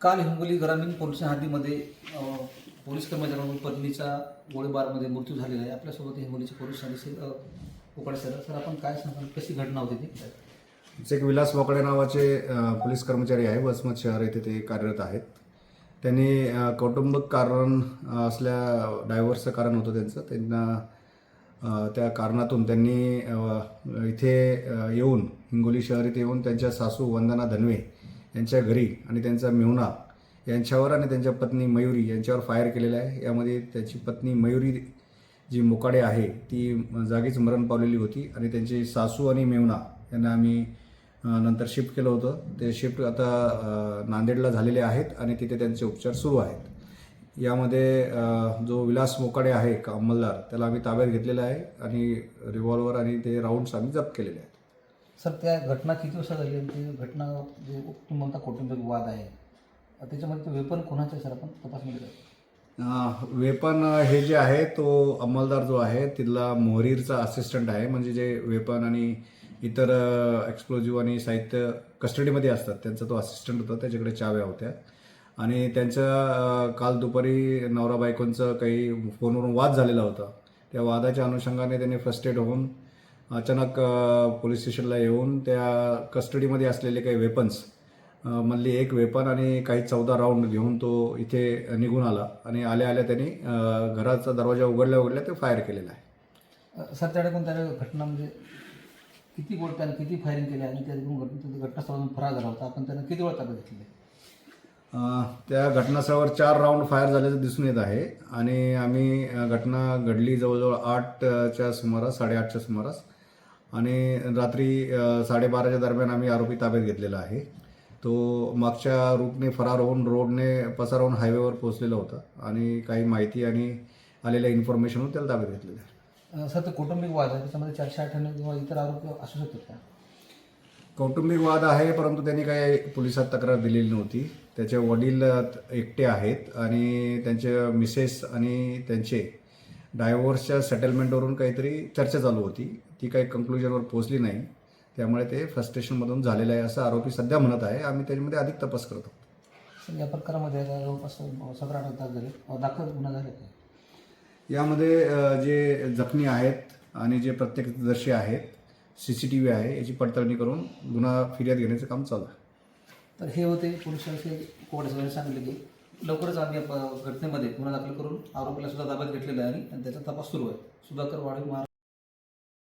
काल हिंगोली ग्रामीण police हद्दीमध्ये police कर्मचाऱ्यांवर पत्नीचा गोळीबारमध्ये मृत्यू झालेला आहे. आपल्यासोबत हिंगोलीचे पोलीस सदस्य अ, उकडे सर सर आपण काय सांगाल? कशी घटना होती ती? एक विलास वाकडे नावाचे पोलीस कर्मचारी आहे. वसमत शहर येथे ते कार्यरत आहेत. त्यांनी कौटुंबिक कारण असल्या डायव्हर्सचं कारण होतं त्यांचं. त्यांना त्या कारणातून त्यांनी इथे येऊन हिंगोली शहर इथे येऊन त्यांच्या सासू वंदना धनवे यांच्या घरी आणि त्यांचा मेहुणा यांच्यावर आणि त्यांच्या पत्नी मयुरी यांच्यावर फायर केलेला आहे. यामध्ये त्याची पत्नी मयुरी जी मोकाडे आहे ती जागीच मरण पावलेली होती आणि त्यांची सासू आणि मेवना यांना आम्ही नंतर शिफ्ट केलं होतं. ते शिफ्ट आता नांदेडला झालेले आहेत आणि तिथे त्यांचे उपचार सुरू आहेत. यामध्ये जो विलास मोकाडे आहे का अंमलदार त्याला आम्ही ताब्यात घेतलेला आहे आणि रिव्हॉल्वर आणि ते राऊंड्स आम्ही जप्त केलेले आहेत. सर त्या घटना किती वाजता झाली आणि ती घटना जे तुम्ही म्हणता कौटुंबिक वाद आहे त्याच्यामध्ये ते वेपन कोणाचं आहे सर आपण तपासमध्ये वेपन हे जे आहे तो अंमलदार जो आहे तिथला मोहरीरचा असिस्टंट आहे. म्हणजे जे वेपन आणि इतर एक्सप्लोजिव्ह आणि साहित्य कस्टडीमध्ये असतात त्यांचा तो असिस्टंट होता. त्याच्याकडे चाव्या होत्या. आणि त्यांचं काल दुपारी नवरा बायकोंचं काही फोनवरून वाद झालेला होता. त्या वादाच्या अनुषंगाने त्यांनी फर्स्ट एड होऊन अचानक पोलीस स्टेशनला येऊन त्या कस्टडीमध्ये असलेले काही वेपन्स मधली एक वेपन आणि काही चौदा राऊंड घेऊन तो इथे निघून आला आणि आल्या आल्या त्यांनी घराचा दरवाजा उघडल्या उघडल्या ते फायर केलेला आहे. सर त्याकडे पण त्या घटना म्हणजे किती गोळ त्याने किती फायरिंग केली आणि घटना घटनास्थळातून फरार झाला होता. आपण त्यानं किती वेळ ताब्यात घेतलेली अ, त्या घटनास्थळावर चार राऊंड फायर झाल्याचं दिसून येत आहे आणि आम्ही घटना घडली जवळजवळ आठच्या सुमारास साडेआठच्या सुमारास. आणि रात्री साडेबाराच्या दरम्यान आम्ही आरोपी ताब्यात घेतलेला आहे. तो मागच्या रूटने फरार होऊन रोडने पसार होऊन हायवेवर पोहोचलेला होता आणि काही माहिती आणि आलेल्या इन्फॉर्मेशनवर त्याला ताब्यात घेतलेलं आहे. सर ते कौटुंबिक वाद आहे त्याच्यामध्ये चारशे अठ्ठ्याण्णव किंवा इतर आरोप असू शकतात का? कौटुंबिक वाद आहे परंतु त्यांनी काही पोलिसात तक्रार दिलेली नव्हती. त्याचे वडील एकटे आहेत आणि त्यांचे मिसेस आणि त्यांचे डायव्होर्सच्या सेटलमेंटवरून काहीतरी चर्चा चालू होती. ती काही कंक्लुजनवर पोहोचली नाही. त्यामुळे ते फ्रस्ट्रेशनमधून झालेलं आहे असं आरोपी सध्या म्हणत आहे. आम्ही त्याच्यामध्ये अधिक तपास करतो सर या प्रकारामध्ये जवळपास सतरा अठरा तास झाले. दाखल गुन्हा झाले यामध्ये जे जखमी आहेत आणि जे प्रत्यक्षदर्शी आहेत सी सी टी व्ही आहे याची पडताळणी करून गुन्हा फिर्याद घेण्याचं काम चालू आहे. तर हे होते पोलिसांचे कोर्टाचे सांगितले की लवकरच आम्ही प- घटनेमध्ये गुन्हा दाखल करून आरोपीला सुद्धा ताब्यात घेतलेला आहे आणि त्याचा तपास सुरू आहे. सुधाकर वाढवी महाराष्ट्र